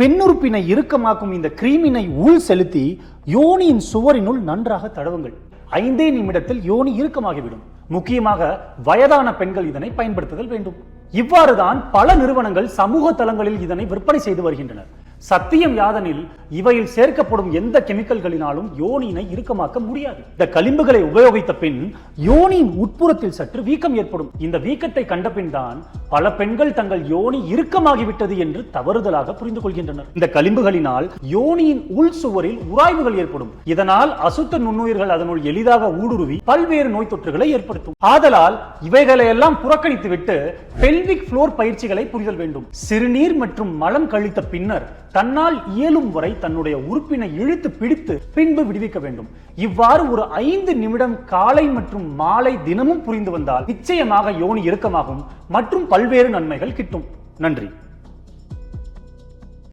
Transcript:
பெண்ணுறுப்பினை இறுக்கமாக்கும் இந்த கிரீமினை உள் செலுத்தி யோனியின் சுவரினுள் நன்றாக தடவுங்கள். ஐந்தே நிமிடத்தில் யோனி இறுக்கமாகிவிடும். முக்கியமாக வயதான பெண்கள் இதனை பயன்படுத்துதல் வேண்டும். இவ்வாறுதான் பல நிறுவனங்கள் சமூக தளங்களில் இதனை விற்பனை செய்து வருகின்றனர். சத்தியம் யாதனில் இவையில் சேர்க்கப்படும் எந்த கெமிக்கல்களினாலும் யோனியினை இறுக்கமாக்க முடியாது. இந்த களிம்புகளை உபயோகித்த பின் யோனியின் உட்புறத்தில் சற்று வீக்கம் ஏற்படும். இந்த வீக்கத்தை கண்ட பின் தான் பல பெண்கள் தங்கள் யோனி இறுக்கமாகிவிட்டது என்று தவறுதலாக புரிந்து கொள்கின்றனர். இந்த களிம்புகளினால் யோனியின் உள் சுவரில் உராய்வுகள் ஏற்படும். இதனால் அசுத்த நுண்ணுயிர்கள் அதனுள் எளிதாக ஊடுருவி பல்வேறு நோய் தொற்றுகளை ஏற்படுத்தும். ஆதலால் இவைகளை எல்லாம் புறக்கணித்து பெல்விக் புளோர் பயிற்சிகளை புரிதல் வேண்டும். சிறுநீர் மற்றும் மலம் கழித்த பின்னர் தன்னால் இயலும் வரை தன்னுடைய உறுப்பினை இழுத்து பிடித்து பின்பு விடுவிக்க வேண்டும். இவ்வாறு ஒரு ஐந்து நிமிடம் காலை மற்றும் மாலை தினமும் புரிந்து வந்தால் நிச்சயமாக யோனி இறுக்கமாகும் மற்றும் பல்வேறு நன்மைகள் கிட்டும். நன்றி.